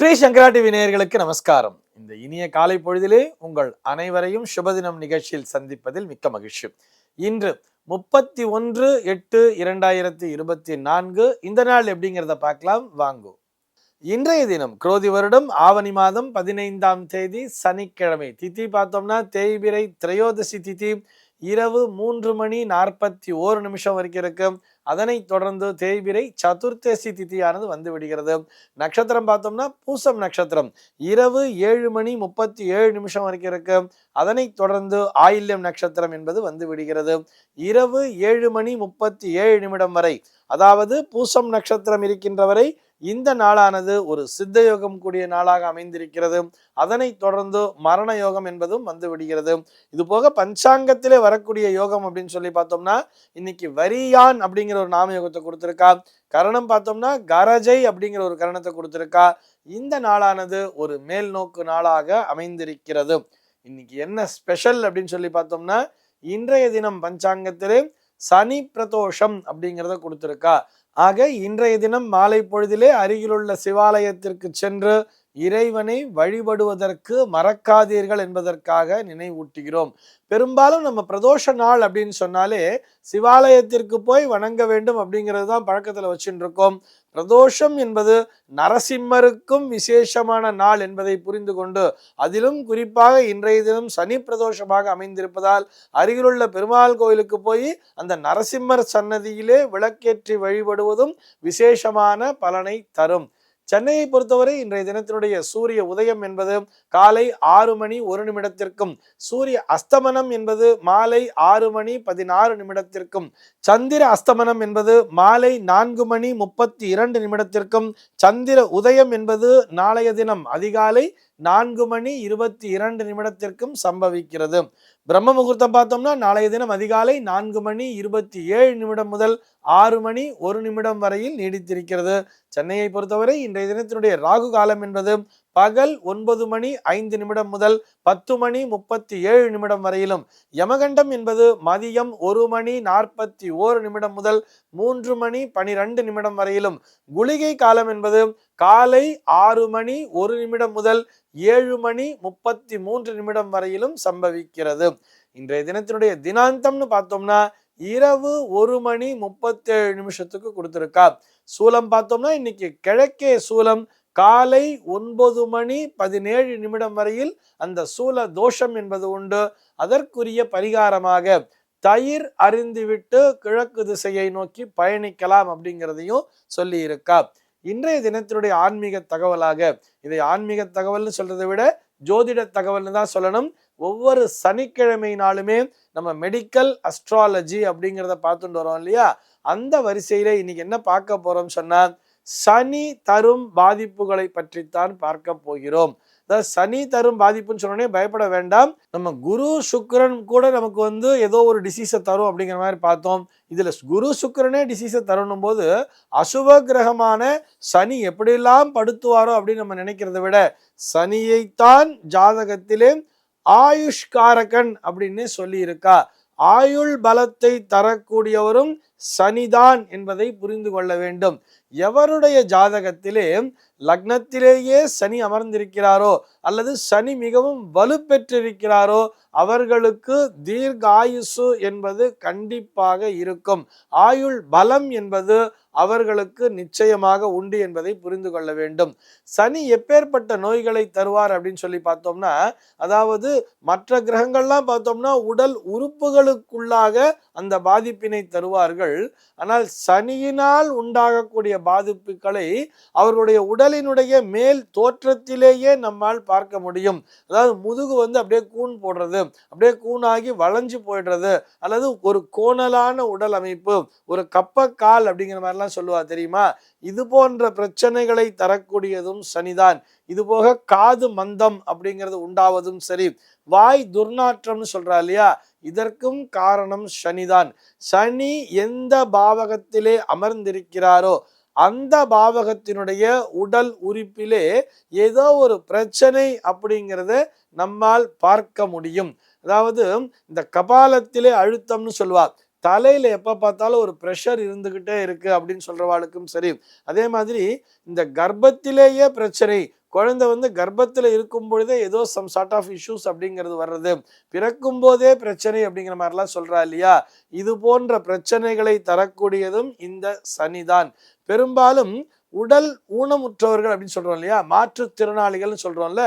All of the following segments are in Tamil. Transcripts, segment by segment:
ஸ்ரீ சங்கரா டிவி நேயர்களுக்கு நமஸ்காரம். இந்த இனிய காலை பொழுதிலே உங்கள் அனைவரையும் சுபதினம் நிகழ்ச்சியில் சந்திப்பதில் மிக்க மகிழ்ச்சி. இன்று முப்பத்தி ஒன்று எட்டு இரண்டாயிரத்தி இருபத்தி நான்கு. இந்த நாள் எப்படிங்கிறத பார்க்கலாம். வாங்கோ. இன்றைய தினம் குரோதி வருடம் ஆவணி மாதம் பதினைந்தாம் தேதி சனிக்கிழமை திதி பார்த்தோம்னா தேய்பிரை திரையோதசி திதி. இரவு மூன்று மணி நாற்பத்தி ஓரு நிமிஷம் வரைக்கும் இருக்கு. அதனைத் தொடர்ந்து தேய்பிரை சதுர்த்தசி திதியானது வந்து விடுகிறது. நட்சத்திரம் பார்த்தோம்னா பூசம் நட்சத்திரம். இரவு ஏழு மணி முப்பத்தி ஏழு நிமிஷம் வரைக்கும் இருக்கு. அதனைத் தொடர்ந்து ஆயில்யம் நட்சத்திரம் என்பது வந்து விடுகிறது. இரவு ஏழு மணி முப்பத்தி ஏழு நிமிடம் வரை. அதாவது பூசம் நட்சத்திரம் இருக்கின்ற வரை இந்த நாளானது ஒரு சித்த யோகம் கூடிய நாளாக அமைந்திருக்கிறது. அதனைத் தொடர்ந்து மரண யோகம் என்பதும் வந்து விடுகிறது. இது போக பஞ்சாங்கத்திலே வரக்கூடிய யோகம் அப்படின்னு சொல்லி பார்த்தோம்னா இன்னைக்கு வரியான் அப்படிங்கிற ஒரு நாமயோகத்தை கொடுத்துருக்கா. கரணம் பார்த்தோம்னா கரஜை அப்படிங்கிற ஒரு கரணத்தை கொடுத்துருக்கா. இந்த நாளானது ஒரு மேல் நோக்கு நாளாக அமைந்திருக்கிறது. இன்னைக்கு என்ன ஸ்பெஷல் அப்படின்னு சொல்லி பார்த்தோம்னா இன்றைய தினம் பஞ்சாங்கத்திலே சனி பிரதோஷம் அப்படிங்கிறத கொடுத்துருக்கா. ஆக இன்றைய தினம் மாலை பொழுதிலே அருகிலுள்ள சிவாலயத்திற்கு சென்று இறைவனை வழிபடுவதற்கு மறக்காதீர்கள் என்பதற்காக நினைவூட்டுகிறோம். பெரும்பாலும் நம்ம பிரதோஷ நாள் அப்படின்னு சொன்னாலே சிவாலயத்திற்கு போய் வணங்க வேண்டும் அப்படிங்கிறது தான் பழக்கத்தில் வச்சுட்டு இருக்கோம் பிரதோஷம் என்பது நரசிம்மருக்கும் விசேஷமான நாள் என்பதை புரிந்து கொண்டு அதிலும் குறிப்பாக இன்றைய தினம் சனி பிரதோஷமாக அமைந்திருப்பதால் அருகிலுள்ள பெருமாள் கோயிலுக்கு போய் அந்த நரசிம்மர் சன்னதியிலே விளக்கேற்றி வழிபடுவதும் விசேஷமான பலனை தரும். சென்னையை பொறுத்தவரை இன்றைய தினத்தினுடைய சூரிய உதயம் என்பது காலை ஆறு மணி ஒரு நிமிடத்திற்கும் சூரிய அஸ்தமனம் என்பது மாலை ஆறு மணி பதினாறு நிமிடத்திற்கும் சந்திர அஸ்தமனம் என்பது மாலை நான்கு மணி முப்பத்தி இரண்டு நிமிடத்திற்கும் சந்திர உதயம் என்பது நாளைய தினம் அதிகாலை நான்கு மணி இருபத்தி இரண்டு நிமிடத்திற்கும் சம்பவிக்கிறது. பிரம்ம முகூர்த்தம் பார்த்தோம்னா நாளைய தினம் அதிகாலை நான்கு மணி இருபத்தி ஏழு நிமிடம் முதல் ஆறு மணி ஒரு நிமிடம் வரையில் நீடித்திருக்கிறது. சென்னையை பொறுத்தவரை இன்றைய தினத்தினுடைய ராகு காலம் என்பது பகல் ஒன்பது மணி ஐந்து நிமிடம் முதல் பத்து மணி முப்பத்தி ஏழு நிமிடம் வரையிலும். யமகண்டம் என்பது மதியம் ஒரு மணி நாற்பத்தி ஓரு நிமிடம் முதல் மூன்று மணி பனிரெண்டு நிமிடம் வரையிலும். குளிகை காலம் என்பது காலை ஆறு மணி ஒரு நிமிடம் முதல் ஏழு மணி முப்பத்தி மூன்று நிமிடம் வரையிலும் சம்பவிக்கிறது. இன்றைய தினத்தினுடைய தினாந்தம்னு பார்த்தோம்னா இரவு ஒரு மணி முப்பத்தேழு நிமிஷத்துக்கு கொடுத்துருக்கா. சூலம் பார்த்தோம்னா இன்னைக்கு கிழக்கே சூலம் காலை ஒன்பது மணி பதினேழு நிமிடம் வரையில் அந்த சூல தோஷம் என்பது உண்டு. அதற்குரிய பரிகாரமாக தயிர் அறிந்துவிட்டு கிழக்கு திசையை நோக்கி பயணிக்கலாம் அப்படிங்கிறதையும் சொல்லி இருக்கா இன்றைய தினத்தினுடைய ஆன்மீக தகவலாக இதை ஆன்மீக தகவல்னு சொல்றதை விட ஜோதிட தகவல்னு தான் சொல்லணும். ஒவ்வொரு சனிக்கிழமை நாளுமே நம்ம மெடிக்கல் அஸ்ட்ராலஜி அப்படிங்கிறத பார்த்துட்டு வரோம் இல்லையா? அந்த வரிசையில இன்னைக்கு என்ன பார்க்க போறோம் சொன்னா சனி தரும் பாதிப்புகளை பற்றித்தான் பார்க்க போகிறோம். அதாவது சனி தரும் பாதிப்புன்னு சொன்னோடனே பயப்பட வேண்டாம். நம்ம குரு சுக்கரன் கூட நமக்கு வந்து ஏதோ ஒரு டிசீஸை தரும் அப்படிங்கிற மாதிரி பார்த்தோம். இதுல குரு சுக்கரனே டிசீஸை தரணும் போது அசுப கிரகமான சனி எப்படியெல்லாம் படுத்துவாரோ அப்படின்னு நம்ம நினைக்கிறத விட சனியைத்தான் ஜாதகத்திலே ஆயுஷ்காரகன் அப்படின்னு சொல்லி இருக்கா ஆயுள் பலத்தை தரக்கூடியவரும் சனிதான் என்பதை புரிந்து கொள்ள வேண்டும். எவருடைய ஜாதகத்திலே லக்னத்திலேயே சனி அமர்ந்திருக்கிறாரோ அல்லது சனி மிகவும் வலுப்பெற்றிருக்கிறாரோ அவர்களுக்கு தீர்க்க ஆயுசு என்பது கண்டிப்பாக இருக்கும். ஆயுள் பலம் என்பது அவர்களுக்கு நிச்சயமாக உண்டு என்பதை புரிந்து கொள்ள வேண்டும். சனி எப்பேற்பட்ட நோய்களை தருவார் அப்படின்னு சொல்லி பார்த்தோம்னா அதாவது மற்ற கிரகங்கள்லாம் பார்த்தோம்னா உடல் உறுப்புகளுக்குள்ளாக அந்த பாதிப்பினை தருவார்கள். ஆனால் சனியினால் உண்டாகக்கூடிய பாதிப்புகளை அவர்களுடைய உடலினுடைய மேல் தோற்றத்திலேயே நம்மால் பார்க்க முடியும். அதாவது முதுகு வந்து அப்படியே கூன் போடுறது அப்படியே கூணாகி வளைஞ்சு போயிடுறது அல்லது ஒரு கோணலான உடல் அமைப்பு ஒரு கப்பக்கால் அப்படிங்கிற மாதிரிலாம் சொல்லுவா தெரியுமா? இது போன்ற பிரச்சனைகளை தரக்கூடியதும் சனிதான். இது போக காது மந்தம் அப்படிங்கிறது உண்டாவதும் சரி. வாய் துர்நாற்றம்னு சொல்றா இல்லையா? இதற்கும் காரணம் சனிதான். சனி எந்த பாவகத்திலே அமர்ந்திருக்கிறாரோ அந்த பாவகத்தினுடைய உடல் உறுப்பிலே ஏதோ ஒரு பிரச்சனை அப்படிங்கிறத நம்மால் பார்க்க முடியும். அதாவது இந்த கபாலத்திலே அழுத்தம்னு சொல்லுவார் தலையில எப்ப பார்த்தாலும் ஒரு ப்ரெஷர் இருந்துகிட்டே இருக்கு அப்படின்னு சொல்றவாளுக்கும் சரி. அதே மாதிரி இந்த கர்ப்பத்திலேயே பிரச்சனை குழந்தை வந்து கர்ப்பத்தில் இருக்கும் பொழுதே ஏதோ சம் சார்ட் ஆஃப் இஷ்யூஸ் அப்படிங்கிறது வர்றது. பிறக்கும் போதே பிரச்சனை அப்படிங்கிற மாதிரிலாம் சொல்கிறா இல்லையா? இது போன்ற பிரச்சனைகளை தரக்கூடியதும் இந்த சனிதான். பெரும்பாலும் உடல் ஊனமுற்றவர்கள் அப்படின்னு சொல்கிறோம் இல்லையா? மாற்றுத்திறனாளிகள்னு சொல்கிறோம்ல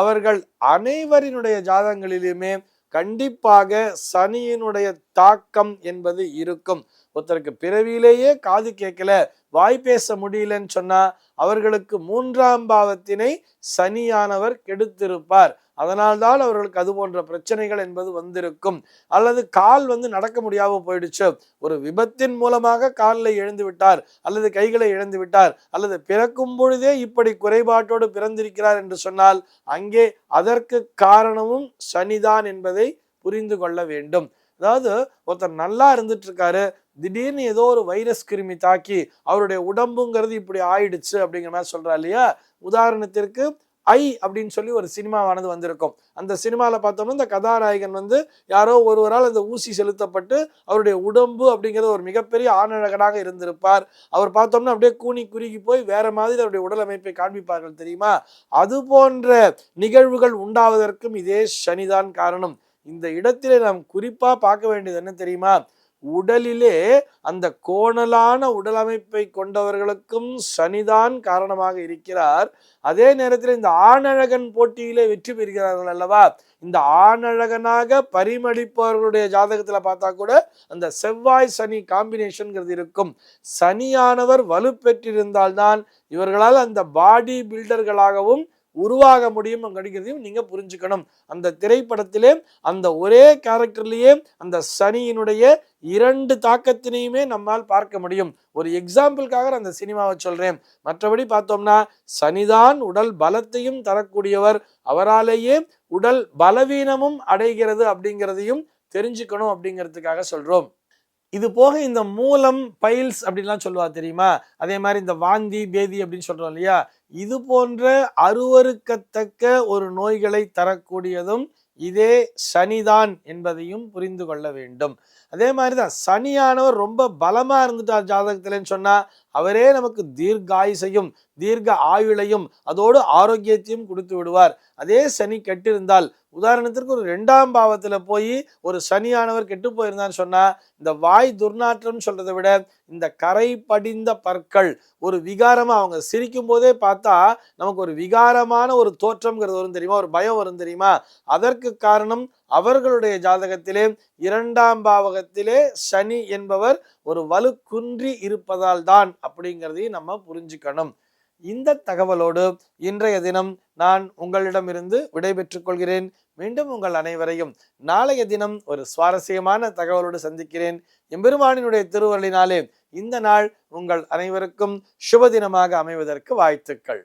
அவர்கள் அனைவரினுடைய ஜாதகங்களிலுமே கண்டிப்பாக சனியினுடைய தாக்கம் என்பது இருக்கும். ஒருத்தருக்கு பிறவியிலேயே காது கேட்கல வாய் பேச முடியலன்னு சொன்னா அவர்களுக்கு மூன்றாம் பாவத்தினை சனியானவர் கெடுத்திருப்பார். அதனால்தான் அவர்களுக்கு அது போன்ற பிரச்சனைகள் என்பது வந்திருக்கும். அல்லது கால் வந்து நடக்க முடியாம போயிடுச்சு. ஒரு விபத்தின் மூலமாக காலில் இழந்து விட்டார் அல்லது கைகளை இழந்து விட்டார் அல்லது பிறக்கும் பொழுதே இப்படி குறைபாட்டோடு பிறந்திருக்கிறார் என்று சொன்னால் அங்கே அதற்கு காரணமும் சனிதான் என்பதை புரிந்து கொள்ள வேண்டும். அதாவது ஒருத்தர் நல்லா இருந்துட்டு இருக்காரு திடீர்னு ஏதோ ஒரு வைரஸ் கிருமி தாக்கி அவருடைய உடம்புங்கிறது இப்படி ஆயிடுச்சு அப்படிங்கிற மாதிரி சொல்றா இல்லையா? உதாரணத்திற்கு ஐ அப்படின்னு சொல்லி ஒரு சினிமாவானது வந்திருக்கும். அந்த சினிமாவில் பார்த்தோம்னா இந்த கதாநாயகன் வந்து யாரோ ஒருவரால் அந்த ஊசி செலுத்தப்பட்டு அவருடைய உடம்பு அப்படிங்கிறது ஒரு மிகப்பெரிய ஆணழகனாக இருந்திருப்பார். அவர் பார்த்தோம்னா அப்படியே கூனி குறுகி போய் வேற மாதிரி அவருடைய உடல் அமைப்பை காண்பிப்பார்கள் தெரியுமா? அது போன்ற நிகழ்வுகள் உண்டாவதற்கும் இதே சனிதான் காரணம். இந்த இடத்திலே நாம் குறிப்பா பார்க்க வேண்டியது என்ன தெரியுமா? உடலிலே அந்த கோணலான உடல் அமைப்பை கொண்டவர்களுக்கும் சனிதான் காரணமாக இருக்கிறார். அதே நேரத்தில் இந்த ஆணழகன் போட்டியிலே வெற்றி பெறுகிறார்கள் அல்லவா? இந்த ஆணழகனாக பரிமளிப்பவர்களுடைய ஜாதகத்துல பார்த்தா கூட அந்த செவ்வாய் சனி காம்பினேஷன்கிறது இருக்கும். சனியானவர் வலுப்பெற்றிருந்தால்தான் இவர்களால் அந்த பாடி பில்டர்களாகவும் உருவாக முடியும் அப்படிங்கிறதையும் நீங்கள் புரிஞ்சுக்கணும். அந்த திரைப்படத்திலே அந்த ஒரே கேரக்டர்லேயே அந்த சனியினுடைய இரண்டு தாக்கத்தினையுமே நம்மால் பார்க்க முடியும். ஒரு எக்ஸாம்பிளுக்காக நான் அந்த சினிமாவை சொல்கிறேன் மற்றபடி பார்த்தோம்னா சனிதான் உடல் பலத்தையும் தரக்கூடியவர். அவராலேயே உடல் பலவீனமும் அடைகிறது அப்படிங்கிறதையும் தெரிஞ்சுக்கணும் அப்படிங்கிறதுக்காக சொல்கிறோம் இது போக இந்த மூலம் பைல்ஸ் அப்படின்லாம் சொல்லுவா தெரியுமா? அதே மாதிரி இந்த வாந்தி பேதி அப்படின்னு சொல்றோம் இல்லையா? இது போன்ற அருவருக்கத்தக்க ஒரு நோய்களை தரக்கூடியதும் இதே சனிதான் என்பதையும் புரிந்து கொள்ள வேண்டும். அதே மாதிரிதான் சனியானவர் ரொம்ப பலமா இருந்துட்டார் ஜாதகத்திலன்னு சொன்னா அவரே நமக்கு தீர்காயுசையும் தீர்க்க ஆயுளையும் அதோடு ஆரோக்கியத்தையும் கொடுத்து விடுவார். அதே சனி கெட்டிருந்தால் உதாரணத்திற்கு ஒரு ரெண்டாம் பாவத்தில் போய் ஒரு சனியானவர் கெட்டு போயிருந்தான்னு சொன்னால் இந்த வாய் துர்நாற்றம் சொல்கிறத விட இந்த கரை படிந்த பற்கள் ஒரு விகாரமாக அவங்க சிரிக்கும் போதே பார்த்தா நமக்கு ஒரு விகாரமான ஒரு தோற்றம்ங்கிறது வரும் தெரியுமா? ஒரு பயம் வரும் தெரியுமா? அதற்கு காரணம் அவர்களுடைய ஜாதகத்திலே இரண்டாம் பாவகத்திலே சனி என்பவர் ஒரு வலு குன்றி இருப்பதால் தான் அப்படிங்கிறதையும் நம்ம புரிஞ்சுக்கணும். இந்த தகவலோடு இன்றைய தினம் நான் உங்களிடமிருந்து விடைபெற்றுக் கொள்கிறேன். மீண்டும் உங்கள் அனைவரையும் நாளைய தினம் ஒரு சுவாரஸ்யமான தகவலோடு சந்திக்கிறேன். எம்பெருமானினுடைய திருவள்ளினாலே இந்த நாள் உங்கள் அனைவருக்கும் சுப தினமாக அமைவதற்கு வாழ்த்துக்கள்.